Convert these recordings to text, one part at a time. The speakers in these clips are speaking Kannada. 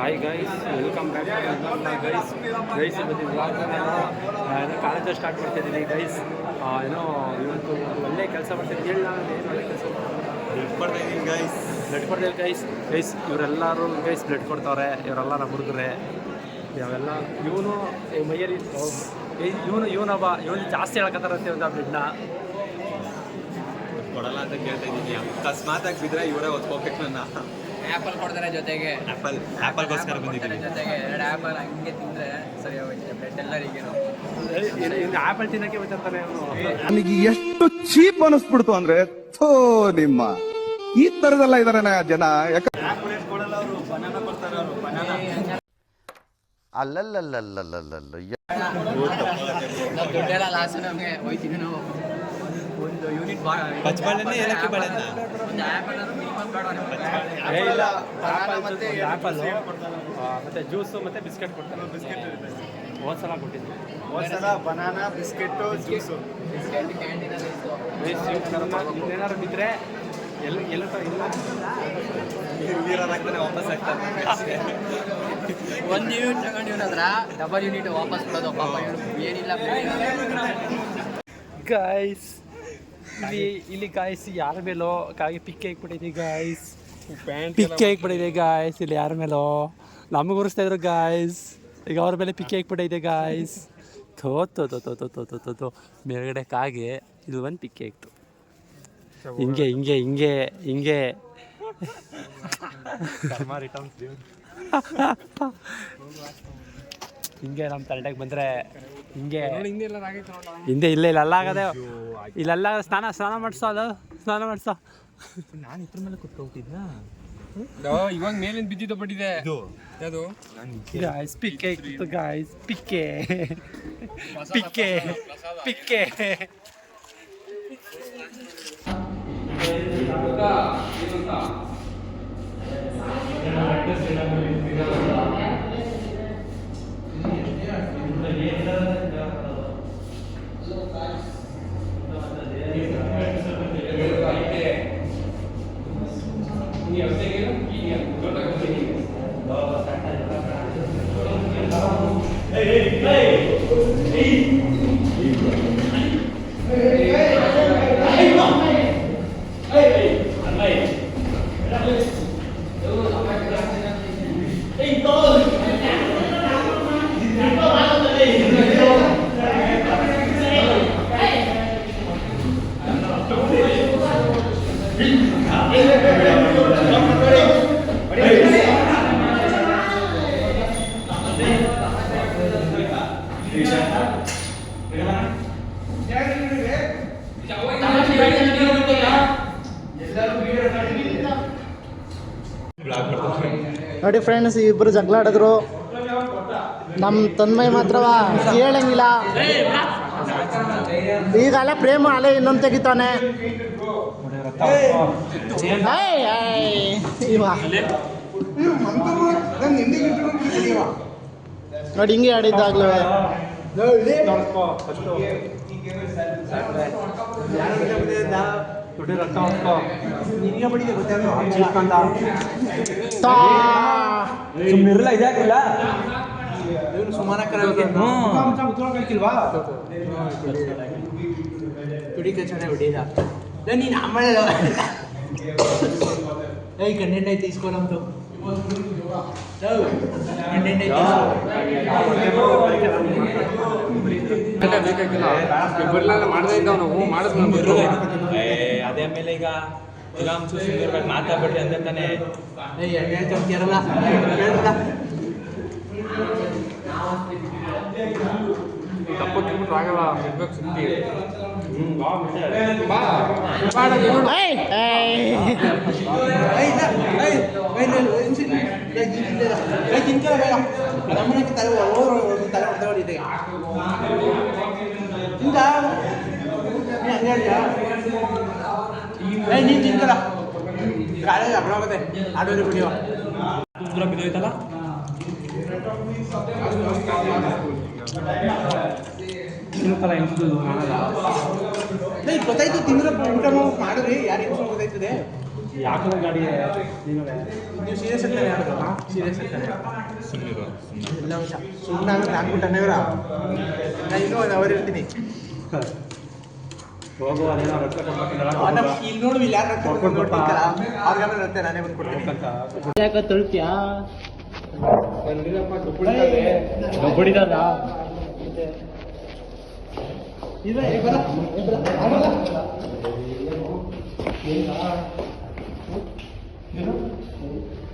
Hi guys welcome back guys guys ಇವತ್ತು ಏನೋ ಕಾಲೇಜಲ್ಲಿ ಸ್ಟಾರ್ಟ್ ಮಾಡ್ತಿದ್ದೀನಿ ಗೈಸ್ ಏನೋ ಇವತ್ತು ಒಳ್ಳೆ ಕೆಲಸ ಮಾಡ್ತೀನಿ ಹೇಳಿ ನಾನು ಏನು ಒಳ್ಳೆ ಕೆಲಸ ಇದ್ದೀನಿ ಗೈಸ್ ಬ್ಲಡ್ ಕೊಡ್ತೀವಿ ಗೈಸ್ ಗೈಸ್ ಇವರೆಲ್ಲರೂ ಗೈಸ್ ಬ್ಲಡ್ ಕೊಡ್ತಾವ್ರೆ ಇವರೆಲ್ಲ ನಮ್ಮ ಹುಡುಗರೆ. ಇವೆಲ್ಲ ಇವನು ಮೈಯಲ್ಲಿ ಇವನು ಇವನೊಬ್ಬ ಇವನು ಜಾಸ್ತಿ ಹೇಳ್ಕೊತಾರಂತೆ ಒಂದು ಬ್ಲಡ್ನ ಕೊಡಲ್ಲ ಅಂತ ಕೇಳ್ತಾ ಇದ್ದೀನಿ. ಅಕಸ್ಮಾತ್ ಇವರೇ ಓದ್ಕೋಬೇಕು ನನ್ನ. ಆ್ಯಪಲ್ ಕೊಡ್ತಾರೆ ಜೊತೆಗೆ. ಆಪಲ್ ಆಪಲ್ ಗೋಸ್ಕರ ಬಂದಿದ್ದೀವಿ ಜೊತೆಗೆ. ಎರಡು ಆಪಲ್ ಹಂಗೆ ತಿಂದ್ರೆ ಸರಿ ಹೋಗುತ್ತೆ ಬ್ಲಡ್ ಎಲ್ಲರಿಗೇನು. ಆಪಲ್ ತಿನ್ನಕ್ಕೆ ಅವನು ನನಗೆ ಎಷ್ಟು ಚೀಪ್ ಅನಿಸ್ಬಿಡ್ತು ಅಂದ್ರೆ ಥೋ ನಿಮ್ಮ. ಈ ತರದೆಲ್ಲ ಇದಾರೆ ಜನ. ಯಾಕ ಅಲ್ಲಲ್ಲಲ್ಲಲ್ಲಲ್ಲಲ್ಲ ದುಡ್ಡೆಲ್ಲ ಲಾಸ್ ನಮಗೆ ಹೋಯ್ತೀವಿ ನಾವು. ಒಂದು ಯೂನಿಟ್ ಪಚ್ಚಬಾಳೆನ ಬನಾನ ಮತ್ತೆ ಆ್ಯಪಲ್ ಮತ್ತೆ ಜ್ಯೂಸು ಮತ್ತೆ ಬಿಸ್ಕೆಟ್ ಕೊಡ್ತಾರೆ ಬಿಸ್ಕೆಟ್ ಹೋದ್ ಸಲ ಬನಾನಾ ಹೋದ ಸಲ ಬನಾನಾ ಬಿಸ್ಕೆಟ್ಟು ಜ್ಯೂಸು ಏನಾದ್ರು ಬಿದ್ದರೆ ಎಲ್ಲ ಎಲ್ಲ ಇಲ್ಲ ಹಾಕ್ತಾನೆ ವಾಪಸ್ ಆಗ್ತಾನೆ ಒಂದು ಯೂನಿಟ್ ತಗೊಂಡಿವ್ನದ್ರ ಡಬಲ್ ಯೂನಿಟ್ ವಾಪಸ್ ಕೊಡೋದು ಪಾಪ ಏನಿಲ್ಲ ಗೈಸ್ ಇಲ್ಲಿ ಇಲ್ಲಿ ಗಾಯ್ಸ್ ಯಾರ ಮೇಲೋ? ಕಾಗಿ ಪಿಕ್ಕೆ ಇಕ್ಬಿಟ್ಟಿದೆ ಗಾಯ್ಸ್ ಪಿಕ್ಕೆ ಹಾಕ್ಬಿಟ್ಟಿದೆ ಗಾಯ್ಸ್ ಇಲ್ಲಿ ಯಾರ ಮೇಲೋ? ನಮಗೆ ಉರಿಸ್ತಾ ಇದ್ರು ಗಾಯ್ಸ್ ಈಗ ಅವ್ರ ಮೇಲೆ ಪಿಕ್ ಇಕ್ಬಿಟ್ಟಿದೆ ಗಾಯ್ಸ್ ತೋ ತೋ ತೋ ತೋ ತೋ ತೋ ತೋ ತೋ ಮೇಲ್ಗಡೆ ಕಾಗೆ ಇದು ಒಂದು ಪಿಕ್ ಹಾಕ್ತು ಹಿಂಗೆ ಹಿಂಗೆ ಹಿಂಗೆ ಹಿಂಗೆ. ಹಿಂಗೆ ನಮ್ಮ ತಲೆಗೆ ಬಂದರೆ ಹಿಂಗೆ ಹಿಂದೆ ಇಲ್ಲ ಇಲ್ಲ ಅಲ್ಲಾಗದೆ ಇಲ್ಲೆಲ್ಲ ಸ್ನಾನ ಸ್ನಾನ ಮಾಡಿಸೋ ಅದು. ಸ್ನಾನ ಮಾಡಿಸೋ. ನಾನು ಇದ್ರ ಮೇಲೆ ಕುತ್ಕೊಬಿಟ್ಟಿದ್ನ ಇವಾಗ ಮೇಲಿಂದ ಬಿದ್ದಿದ್ದು ಬಿಟ್ಟಿದೆ ಅದು ಗಾಯ್ಸ್ ಪಿಕ್ಕೆ ಗಾಯ್ಸ್ ಗಾಯ್ಸ್ ಪಿಕ್ಕೆ. ಪಿಕ್ಕೆ. ಪಿಕ್ಕೆ. நீ அவசியம் நீ Thank you. ನೋಡಿ ಫ್ರೆಂಡ್ಸ್ ಇಬ್ಬರು ಜಗಳಾಡಿದ್ರು ನಮ್ಮ ತನ್ಮಯ್ ಮಾತ್ರವ ಹೇಳಂಗಿಲ್ಲ ಈಗಲ್ಲ ಪ್ರೇಮ ಅಲೆ ಇನ್ನೊಂದು ತೆಗಿತಾನೆ ನೋಡಿ ಹಿಂಗೆ ಆಡಿದ್ದಾಗ್ಲೂ थोड़े रखता उसका ನೀನೇ ತಾ ಚೆನ್ನಾಗಿ ಹೊಡಿದ ನೀನು ಆಮೇಲೆ ಏಯ್ ಕಂಟೆಂಟ್ ಐತೆ ಇಸ್ಕೊಳಂತು ಕಂಟೆಂಟ್ ಐತೆ ನಾವು ಮಾಡಿದ್ಮೇಲೆ ಅದೇ ಆಮೇಲೆ ಈಗ ಗುಲಾಮ್ಸು ಸುಂದರ್ ಬಗ್ಗೆ ಮಾತಾಡ್ಬಿಟ್ರಿ ಅಂದ್ರೆ ತಾನೇ ಕೇರಳ ಕೇರಳ ತಪ್ಪಕ್ಕಿಬಿಟ್ರೆ ಆಗಲ್ಲ ಇರ್ಬೇಕು ಸುದ್ದಿ ತಲೆ ತಲೆ ಕೇಳ್ರಲ್ಲ ಏಯ್, ಏಯ್. ಉದ್ರ ಬಿದ್ದೋಯ್ತಲ್ಲ ಗೊತ್ತಾಯ್ತು ತಿಂದ್ರೆ ಊಟ ಮಾಡಿದ್ರಿ. ಯಾರಿಗೂ ಗೊತ್ತಾಯ್ತದೆ ಯಾಕಂದ್ರೆ ಗಾಡಿ ನೀವೇ ಸೀರಿಯಸ್ ಇರ್ತಾರೆ ಯಾರು? ಸೀರಿಯಸ್ ಎಲ್ಲ ಅಂಶ ಸುಮ್ಮನೆ ಅಂದ್ರೆ ಹಾಕ್ಬಿಟ್ಟಾನೆ ಇವರ ನಾ ಇನ್ನೂ ಒಂದು ಅವರ್ ಇರ್ತೀನಿ. ಹೋಗು ಅದೇನೋ ಇಲ್ಲಿ ನೋಡು ಇಲ್ಲಿ ಯಾರು ಕೊಡ್ಬೇಕಲ್ಲ ಅವ್ರಿಗೆ ಆಮೇಲೆ ಇರುತ್ತೆ ನಾನೇ ಬಂದು ಯಾಕೆ ತಳ್ತೀಯಾ?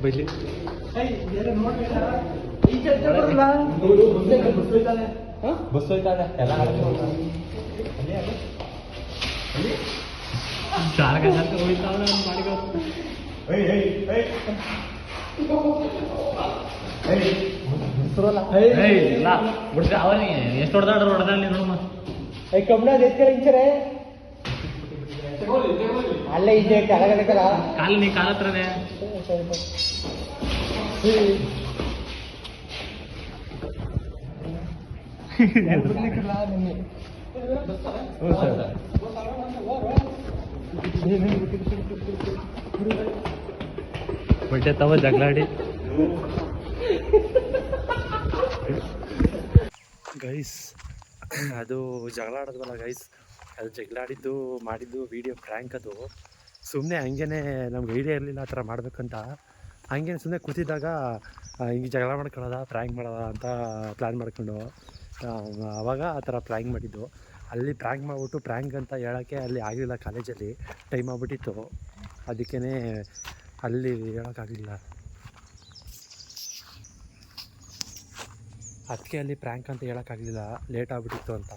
ಬೈಲಿ. ಬಸ್ ಹೋಯ್ತಾನೆ. ಎಲ್ಲ ಎಷ್ಟು ಹೊಡೆದಾಡ್ರು ಹೊಡೆದಲ್ಲಿ ನೋಡಮ್ಮ ಕಮ್ಮನ ಎತ್ಕರ ಇಂಚರೆ ಅಲ್ಲೇ ಇದೆ ಕೆಳಗಡೆ ಕಾಲ ನೀ ಕಾಲ ಹತ್ರನೇ ಬಡ್ಡೆ ತವ ಜಗಳಾಡಿ. ಗೈಸ್, ಅದು ಜಗಳ ಆಡೋದಲ್ಲ ಗೈಸ್. ಅದು ಜಗಳಾಡಿದ್ದು, ಮಾಡಿದ್ದು ವೀಡಿಯೋ ಪ್ರ್ಯಾಂಕ್ ಅದು. ಸುಮ್ಮನೆ ಹಂಗೇನೆ ನಮ್ಗೆ ಐಡಿಯಾ ಇರಲಿಲ್ಲ ಆ ಥರ ಮಾಡಬೇಕಂತ. ಹಂಗೇನೆ ಸುಮ್ಮನೆ ಕೂತಿದ್ದಾಗ ಹಿಂಗೆ ಜಗಳ ಮಾಡ್ಕೊಳ್ಳೋದ ಪ್ರ್ಯಾಂಕ್ ಮಾಡೋದ ಅಂತ ಪ್ಲ್ಯಾನ್ ಮಾಡ್ಕೊಂಡು ಆವಾಗ ಆ ಥರ ಪ್ರ್ಯಾಂಕ್ ಮಾಡಿದ್ದು. ಅಲ್ಲಿ ಪ್ರ್ಯಾಂಕ್ ಮಾಡಿಬಿಟ್ಟು ಪ್ರ್ಯಾಂಕ್ ಅಂತ ಹೇಳೋಕ್ಕೆ ಅಲ್ಲಿ ಆಗಲಿಲ್ಲ ಕಾಲೇಜಲ್ಲಿ ಟೈಮ್ ಆಗ್ಬಿಟ್ಟಿತ್ತು. ಅದಕ್ಕೇ ಅಲ್ಲಿ ಹೇಳೋಕ್ಕಾಗಲಿಲ್ಲ ಅದಕ್ಕೆ ಅಲ್ಲಿ ಪ್ರ್ಯಾಂಕ್ ಅಂತ ಹೇಳೋಕ್ಕಾಗಲಿಲ್ಲ ಲೇಟ್ ಆಗಿಬಿಟ್ಟಿತ್ತು ಅಂತ.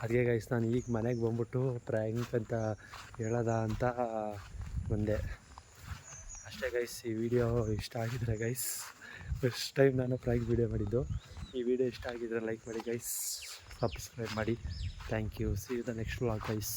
ಅದಕ್ಕೆ ಗೈಸ್ ನಾನು ಈಗ ಮನೆಗೆ ಬಂದ್ಬಿಟ್ಟು ಪ್ರ್ಯಾಂಕ್ ಅಂತ ಹೇಳೋದ ಅಂತ ಬಂದೆ. ಅಷ್ಟೇ ಗೈಸ್ ಈ ವಿಡಿಯೋ ಇಷ್ಟ ಆಗಿದ್ರೆ ಗೈಸ್ ಫಸ್ಟ್ ಟೈಮ್ ನಾನು ಪ್ರ್ಯಾಂಕ್ ವಿಡಿಯೋ ಮಾಡಿದ್ದು. ಈ ವಿಡಿಯೋ ಇಷ್ಟ ಆಗಿದ್ರೆ ಲೈಕ್ ಮಾಡಿ ಗೈಸ್ ಸಬ್ಸ್ಕ್ರೈಬ್ ಮಾಡಿ. Thank you see you the next vlog guys